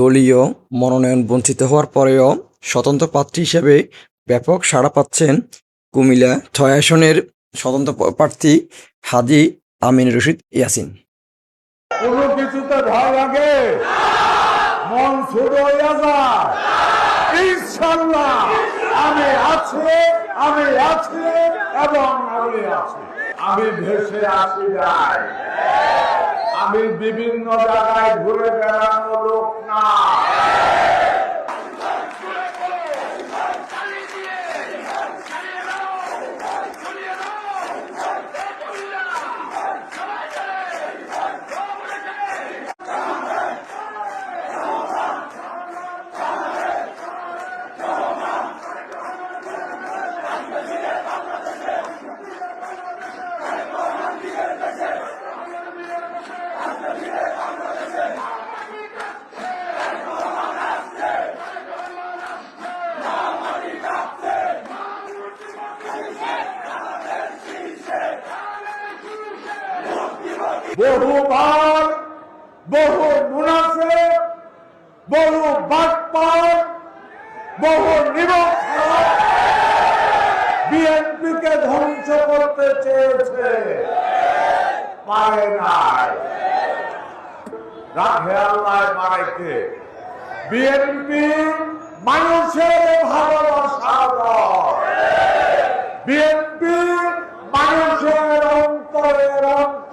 দলীয় মনোনয়ন বঞ্চিত হওয়ার পরেও স্বতন্ত্র প্রার্থী হিসেবে ব্যাপক সাড়া পাচ্ছেন কুমিল্লা ছয় আসনের স্বতন্ত্র প্রার্থী হাজি আমিন রশিদ ইয়াসিন। কোনো কিছুতে ভয় লাগে? মন হইয়া যায়। ইনশাল্লাহ, আমি আছি আমি আছি এবং আমি আছি। আমি ভেসে আসি যাই। আমি বিভিন্ন জায়গায় ঘুরে বেড়ানো লোক না। বহুবার বহু মুনাফে, বহু বাটপার, বহু বিএনপিকে ধ্বংস করতে চেয়েছে। পারে নাই। বিএনপি মানুষের ভালোবাসা বিএনপি মানুষের অন্তরের অন্তঃস্থলের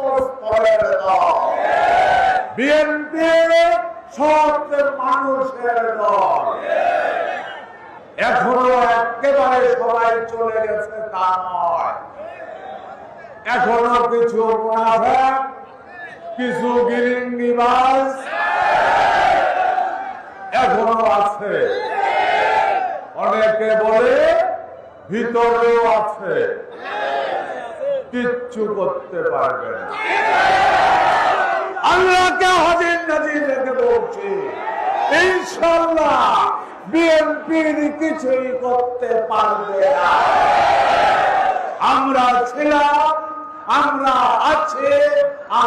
এখনও কিছু মুনাফেক কিছু গিরিঙ্গিবাজ এখনও আছে। অনেকে বলে ভিতরেও আছে। কিচ্ছু করতে পারবে না। আল্লাহকে হাজির নাজির রেখে বলছি ইনশাল্লাহ বিএনপির কিছুই করতে পারবে না। আমরা ছিলাম, আমরা আছি,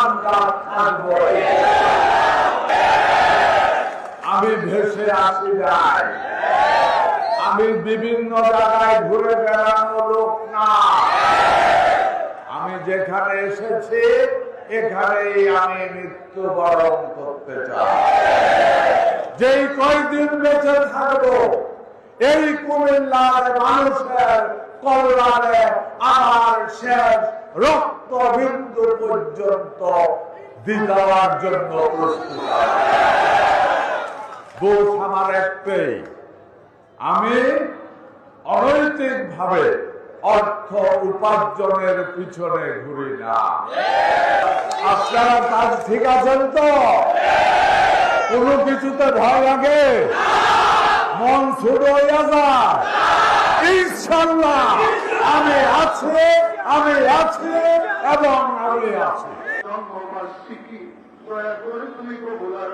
আমরা থাকব। আমি ভেসে আসি যাই আমি বিভিন্ন জায়গায় ঘুরে বেড়ানো লোক না। যেখানে এসেছি, এখানেই আমি মৃত্যুবরণ করতে চাই যেই কয়দিন বেঁচে থাকব, এই কুমিল্লার মানুষের কল্যাণে আমার শেষ রক্ত বিন্দু পর্যন্ত দিদার জন্য প্রস্তুত। দোষ আমার একটাই, আমি অনৈতিক ভাবে অর্থ উপার্জনের পিছনে ঘুরি না। আপনারা কাজ ঠিক আছেন তো? কোনো কিছুতে ভয় লাগে? মন ছোট হইয়া যায়। ইনশাল্লাহ আমি আছি আমি আছি এবং আমি আছি। তুমি কবুলার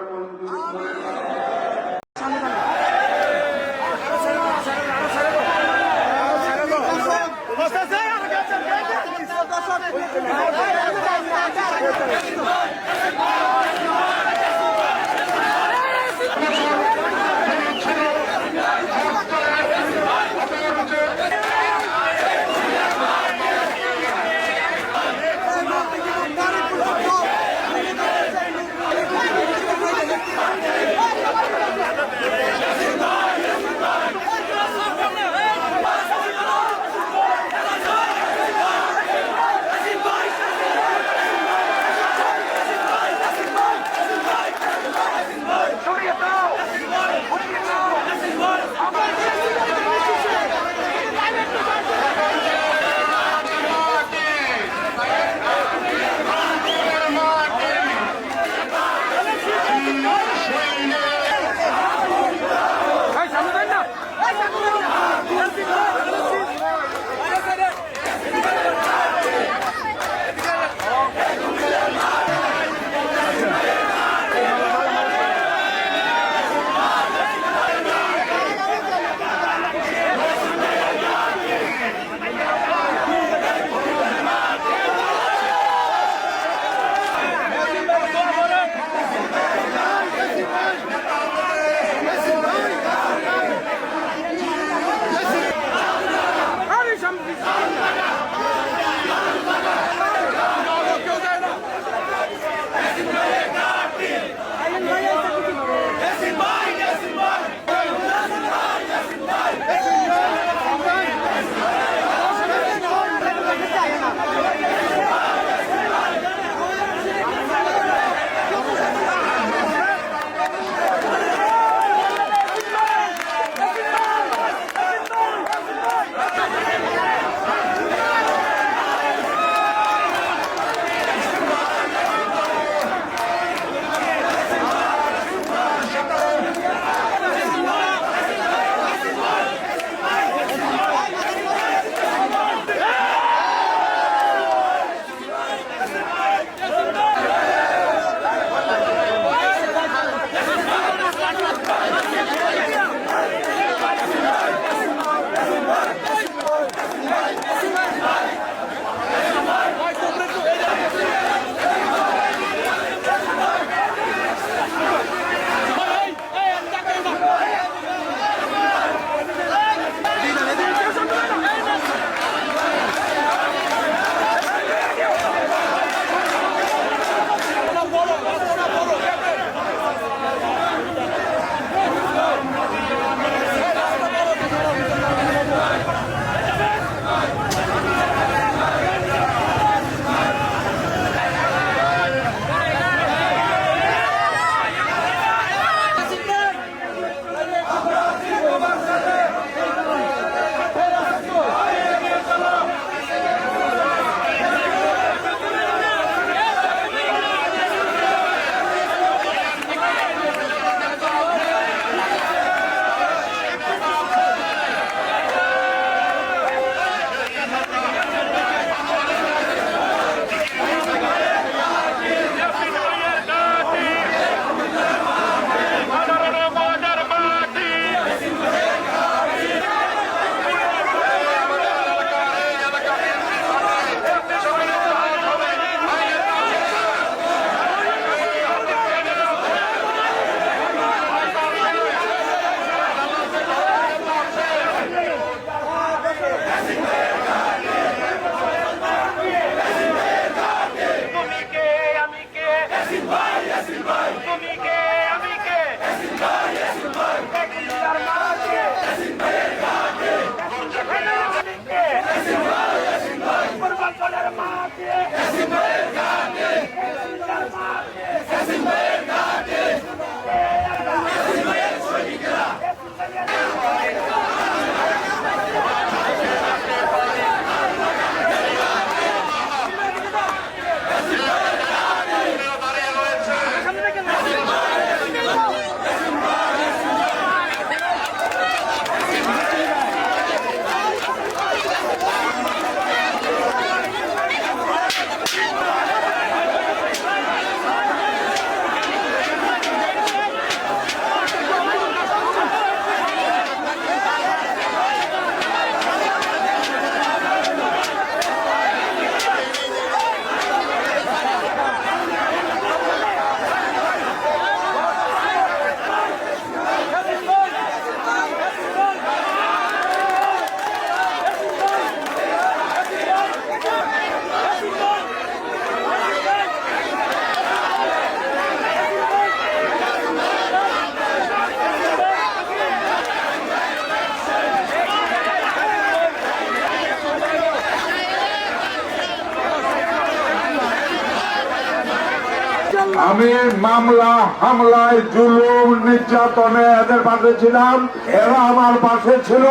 মামলা, হামলায় জুলুম, নির্যাতনে এদের পাশে ছিলাম, এরা আমার পাশে ছিল।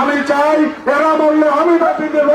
আমি চাই এরা বললে আমি বাতি দেব।